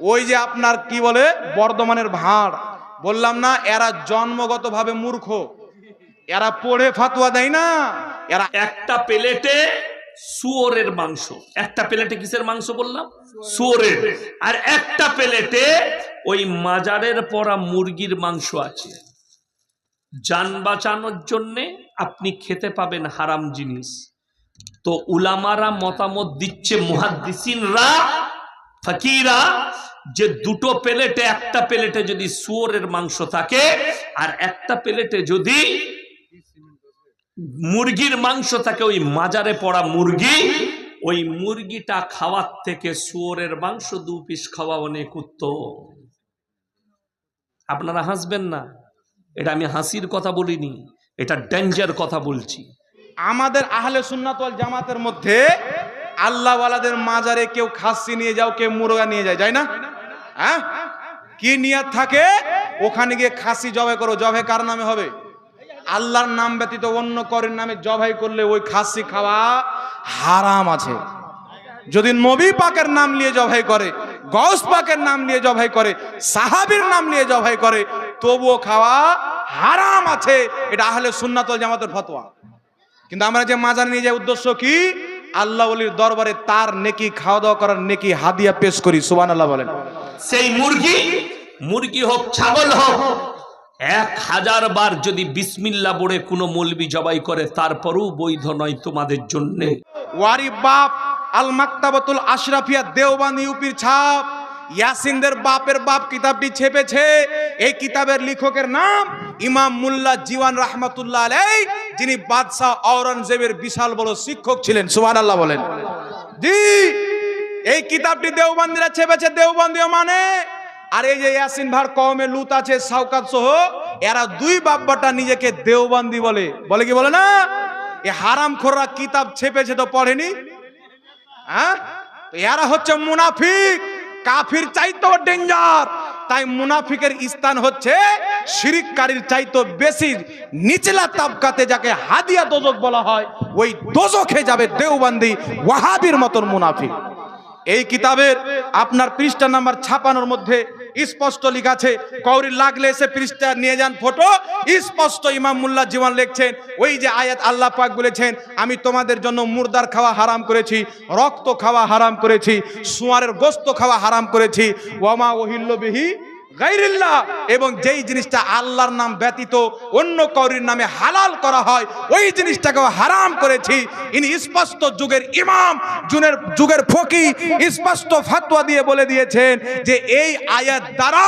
ওই যে আপনার কি বলে? বর্ধমানের ভাঁড়। বললাম না, এরা জন্মগতভাবে মূর্খ। এরা পড়ে ফাতুয়া দেয় না। এরা একটা প্লেটে শুয়োরের মাংস। একটা প্লেটে কিসের মাংস বললাম? শুয়োরের। আর একটা প্লেটে ওই মাজারের পরা মুরগির মাংস আছে। যান বাঁচানোর জন্যে আপনি খেতে পাবেন হারাম জিনিস। তো উলামারা মতামত দিচ্ছে, মুহাদ্দিসিনরা ফকিরা, যে দুটো প্লেটে একটা প্লেটে যদি শুয়োরের মাংস থাকে, আর একটা প্লেটে যদি মুরগির মাংস থাকে, ওই মাজারে পড়া মুরগি, ওই মুরগিটা খাওয়ার থেকে শুয়োরের মাংস দু পিস খাওয়া অনেক উত্তম। আপনারা হাসবেন না, এটা আমি হাসির কথা বলিনি, এটা ডেঞ্জার কথা বলছি। আমাদের আহলে সুন্নাত ওয়াল জামাতের মধ্যে আল্লাহওয়ালাদের মাজারে কেউ খাসি নিয়ে যাও, কেউ মুরগা নিয়ে যায় যায় না? হ্যাঁ? কি নিয়ত থাকে? ওখানে গিয়ে খাসি জবাই করো, জবাই কার নামে হবে? আল্লাহর নাম ব্যতীত অন্য করের নামে জবাই করলে ওই খাসি খাওয়া হারাম আছে। যদি নবী পাকের নাম নিয়ে জবাই করে গস পাকের নাম নিয়ে জবাই করে, সাহাবীর নাম নিয়ে জবাই করে, তবুও খাওয়া হারাম আছে। এটা আহলে সুন্নাত জামাতের ফতোয়া। কিন্তু আমরা যে মাজার নিয়ে যাই, উদ্দেশ্য কি? আল্লাহ ওলির দরবারে তার নেকি খাওয়া দাওয়া করার নেকি হাদিয়া পেশ করি সুবান আল্লাহ বলেন। সেই মুরগি মুরগি হোক ছাগল হোক এক হাজার বার যদি বিসমিল্লা বলে কোনো মলবি জবাই করে তারপরও বৈধ নয় তোমাদের জন্যে। ওয়ারি বাপ আল মাক্তাবাতুল আশরাফিয়া দেওবান ইউপির ছাপ ইয়াসিনদের বাপের বাপ কিতাবটি ছেপেছে এই কিতাবের লেখকের নাম ইমাম মুল্লা জীওয়ান রহমাতুল্লাহ আলাই যিনি বাদশাহ আওরঙ্গজেবের বিশাল বড় শিক্ষক ছিলেন, সুবহানাল্লাহ বলেন। জি, এই কিতাবটি দেওবন্দিরা ছেপেছে, দেওবন্দিও মানে? আর এই যে ইয়াসিন ভার কমে লুত আছে সাউকাত সহ, এরা দুই বাব্বাটা নিজেকে দেওবন্দি বলে। বলে কি বলে না? এ হারাম খোররা কিতাব ছেপেছে তো পড়েনি? হ্যাঁ? এরা হচ্ছে মুনাফিক, কাফির চাইতো ডেঞ্জার। তাই মুনাফিকের স্থান হচ্ছে শিরিককারীর চাইতো বেশি নিচলা তাবকাতে যাকে হাদিয়া দোজক বলা হয়, ওই দোজখে যাবে দেওবান্দি ওয়াহাবির মতন মুনাফিক। এই কিতাবের আপনার পৃষ্ঠা নাম্বার ছাপানোর মধ্যে স্পষ্ট লিখাছে আছে কৌরি লাগলে এসে পৃষ্ঠা নিয়ে যান ফটো। স্পষ্ট ইমামুল্লাহ জীবন লিখছেন, ওই যে আয়াত আল্লাহ পাক বলেছেন, আমি তোমাদের জন্য মুর্দার খাওয়া হারাম করেছি, রক্ত খাওয়া হারাম করেছি, সুয়ারের গোস্ত খাওয়া হারাম করেছি। ওমা ওহিল্ল বিহি গাইরিল্লাহ। এবং যেই জিনিসটা আল্লাহর নাম ব্যতীত অন্য কৌরির নামে হালাল করা হয়, ওই জিনিসটাকেও হারাম করেছি। ইনি স্পষ্ট যুগের ইমাম জুনের যুগের ফকি স্পষ্ট ফাতোয়া দিয়ে বলে দিয়েছেন যে এই আয়াত দ্বারা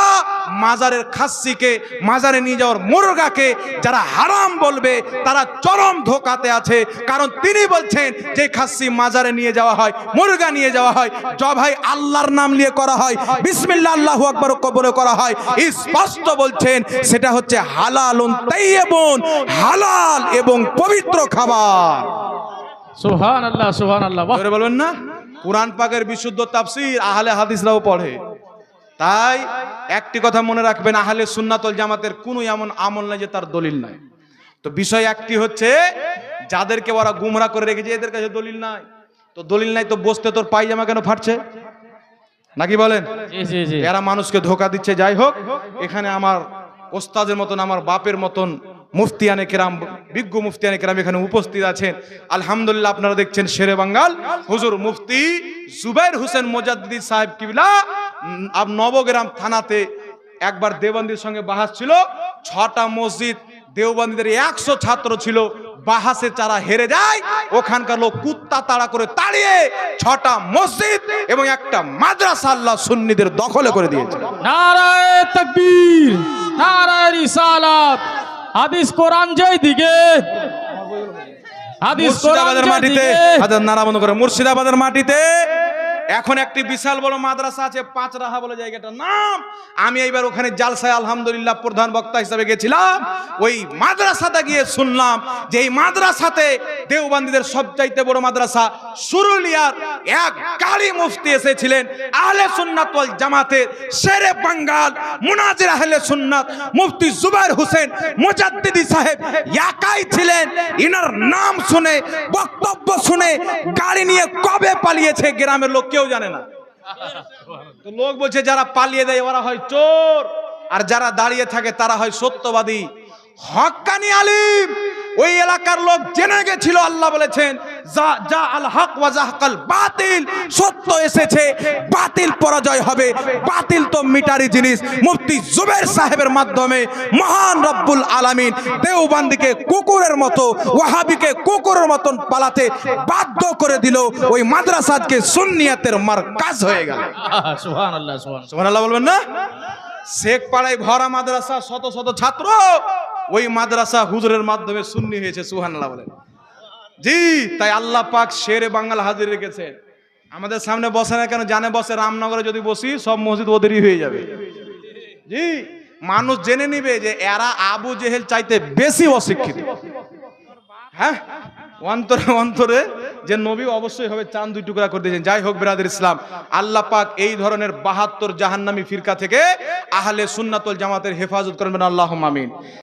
মাজারের খাসিকে মাজারে নিয়ে যাওয়ার মুরগাকে যারা হারাম বলবে তারা চরম ধোকাতে আছে। কারণ তিনি বলছেন যে খাসি মাজারে নিয়ে যাওয়া হয় মুরগা নিয়ে যাওয়া হয় জবাই আল্লাহর নাম নিয়ে করা হয় বিসমিল্লাহ আল্লাহু আকবার কবলে করা হয়। স্পষ্ট বলছেন সেটা হচ্ছে হালালুন তাইয়্যিবুন হালাল এবং পবিত্র খাবার। সুহান আল্লাহ সুহান আল্লাহ বলবেন না? কোরআন পাকের বিশুদ্ধ তাফসীর আহলে হাদিসরাও পড়ে। তাই একটি কথা মনে রাখবেন আহলে সুন্নাতল জামাতের কোনো এমন আমল নাই যে তার দলিল নাই। তো বিষয় একটি হচ্ছে যাদেরকে ওরা গুমরা করে রেখেছে এদের কাছে দলিল নাই। তো দলিল নাই তো বসতে তোর পায়জামা কেন ফাটছে? নাকি বলেন? এরা মানুষকে ধোকা দিচ্ছে যাই হোক। এখানে আমার ওস্তাদের মতন আমার বাপের মতন মুফতিয়ানে কেরাম বিজ্ঞ মুফতিয়ানে কেরাম এখানে উপস্থিত আছেন। আলহামদুলিল্লাহ আপনারা দেখছেন শেরে বাঙ্গাল। হুজুর মুফতি জুবাইর হোসেন মোজাদ্দি সাহেব কিবলা নবগ্রাম থানাতে একবার দেওবন্দির সঙ্গে বাহাস ছিল। ছটা মসজিদ দেওবন্দিদের একশো ছাত্র ছিল। বাহাসে চারা হেরে যায়। ওখানকার লোক কুত্তা তাড়া করে তাড়িয়ে ছটা মসজিদ এবং একটা মাদ্রাসা আল্লাহ সুন্নিদের দখলে করে দিয়েছে। নারায় তাকবীর নারায় রিসালাত। হাদিস কোরআন যেই দিকে হাদিস মাটিতে দিকে। হাজার নারা বন্ধ করে মুর্শিদাবাদের মাটিতে এখন একটি বিশাল বড় মাদ্রাসা আছে, পাঁচ রাহা বলে জায়গাটার নাম। আমি এইবার ওখানে জালসায়, আলহামদুলিল্লাহ, প্রধান বক্তা হিসাবে গেছিলাম। ওই মাদ্রাসাতে গিয়ে শুনলাম যে এই মাদ্রাসাতে দেওবান্দীদের সবচাইতে বড় মাদ্রাসা সুরুলিয়ার এক কালী মুফতি এসেছিলেন আহলে সুন্নাত ওয়াল জামাতের শেরে বাঙ্গাল, মুনাজির আহলে সুন্নাত, মুফতি জুবাইর হোসেন, মুজাদ্দিদি সাহেব একাই ছিলেন। ইনার নাম শুনে, বক্তব্য শুনে গাড়ি নিয়ে কবে পালিয়েছে গ্রামের লোক কেউ জানে না। লোক বলছে, যারা পালিয়ে দেয় ওরা হয় চোর, আর যারা দাঁড়িয়ে থাকে তারা হয় সত্যবাদী। হক্কানি আলিম! ওই এলাকার লোক জেনে গেছিল আল্লাহ বলেছেন যা যা আল হক ওয়া বাতিল সত্য এসেছে বাতিল পরাজয় হবে বাতিল তো মিটারি জিনিস। মুফতি জুবের সাহেবের মাধ্যমে মহান রব্বুল আলামিন দেওবান্দিকে কুকুরের মতো ওয়াহাবিকে কুকুরের মতন পালাতে বাধ্য করে দিল। ওই মাদ্রাসাজকে সুন্নিয়াতের মার্কাজ হয়ে গেল। সুবহানাল্লাহ বলবেন না? শেখ পাড়ায় ভরা মাদ্রাসা শত শত ছাত্র। ওই মাদ্রাসা হুজুরের মাধ্যমে সুন্নি হয়েছে, সুবহানাল্লাহ বলেন। জি, তাই আল্লাহ পাক শেরে বাঙ্গাল হাজির রেখেছে। আমাদের সামনে বসে না কেন? জানে বসে, রামনগরে যদি বসি, সব মসজিদ ওদেরই হয়ে যাবে। জি, মানুষ জেনে নিবে যে এরা আবু জেহেল চাইতে বেশি অশিক্ষিত। হ্যাঁ? অন্তরে অন্তরে যে নবী অবশ্যই হবে, চাঁদ দুই টুকরা করে দিয়েছেন। যাই হোক, বেরাদের ইসলাম, আল্লাহ পাক এই ধরনের বাহাত্তর জাহান্নামী ফিরকা থেকে আহলে সুন্নাতুল জামাতের হেফাজত করবেন। আল্লাহ আমিন।